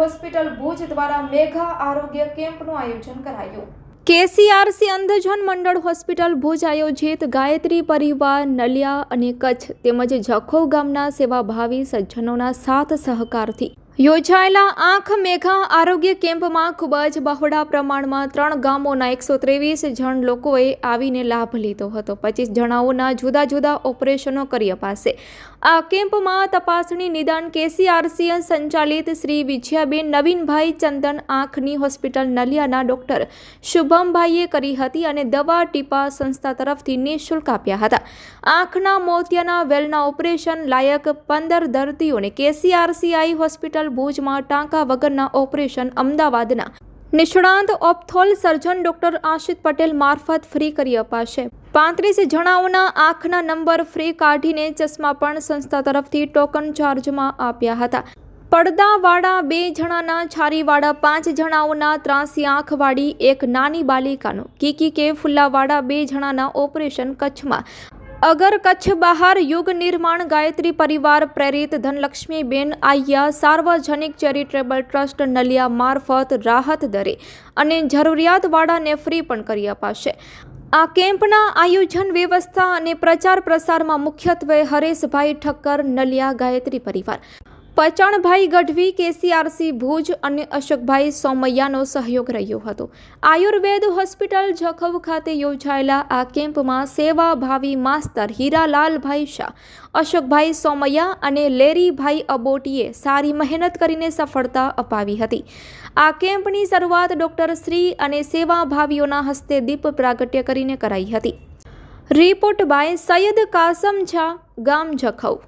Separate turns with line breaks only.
Hospital Bhuj દ્વારા મેઘા આરોગ્ય કેમ્પનું આયોજન કરાયું.
કેસીઆરસી અંધજન મંડળ હોસ્પિટલ ભુજ આયોજિત ગાયત્રી પરિવાર, નલિયા અને કચ્છ તેમજ જખૌ ગામના સેવાભાવી સજ્જનોના સાથ સહકારથી યોજાયેલા આંખ મેઘા આરોગ્ય કેમ્પમાં ખૂબ જ બહોળા પ્રમાણમાં ત્રણ ગામોના એકસો ત્રેવીસ જણ લોકોએ આવીને લાભ લીધો હતો. પચીસ જણાઓના જુદા જુદા ઓપરેશનો કરી અપાશે આ કેમ્પમાં તપાસણી નિદાન કેસીઆરસીએ સંચાલિત શ્રી વિજયાબેન નવીનભાઈ ચંદન આંખની હોસ્પિટલ નલિયાના ડોક્ટર શુભમભાઈએ કરી હતી અને દવા ટીપા સંસ્થા તરફથી નિઃશુલ્ક આપ્યા હતા. આંખના મોતિયાના વેલના ઓપરેશન લાયક પંદર દર્દીઓને કેસીઆરસીઆઈ હોસ્પિટલ ભુજમાં ટાંકા વગરના ઓપરેશન અમદાવાદના. નિષ્ણાંત ઓપ્થોલ સર્જન ડોક્ટર આશિત પટેલ મારફત ફ્રી કરી અપાશે. પાંત્રીસ જણાઓના આંખના નંબર ફ્રી કાઢીને ચશ્મા પણ સંસ્થા તરફથી ટોકન ચાર્જમાં આપ્યા હતા. પડદાવાળા બે જણાના, છારીવાળા પાંચ જણાઓના ત્રાસી આંખવાળી એક નાની બાલિકાનું. કીકી કે ફુલ્લાવાળા બે જણાના ઓપરેશન કચ્છમાં. અગર કચ્છ બહાર યુગ નિર્માણ ગાયત્રી પરિવાર પ્રેરિત ધનલક્ષ્મીબેન આయ్યા સાર્વજનિક ચેરિટેબલ ટ્રસ્ટ નલિયા મારફત રાહત દરે અને જરૂરિયાતવાળાને ફ્રી પણ કરી અપાશે. આ કેમ્પના આયોજન વ્યવસ્થા અને પ્રચાર પ્રસારમાં મુખ્યત્વે હરેશભાઈ ઠક્કર, નલિયા ગાયત્રી પરિવાર. પચાણભાઈ ગઢવી, કેસીઆરસી ભુજ અને અશોકભાઈ સોમૈયાનો સહયોગ રહ્યો હતો. આયુર્વેદ હોસ્પિટલ જખૌ ખાતે યોજાયેલા આ કેમ્પમાં સેવાભાવી માસ્તર હીરાલાલભાઈ શાહ, અશોકભાઈ સોમૈયા અને લેરીભાઈ અબોટીએ સારી મહેનત કરીને સફળતા અપાવી હતી. આ કેમ્પની શરૂઆત ડોક્ટર શ્રી અને સેવાભાવીઓના હસ્તે દીપ પ્રાગટ્ય કરીને કરાઈ હતી. રિપોર્ટ બાય સૈયદ કાસમ ઝા, ગામ જખૌ.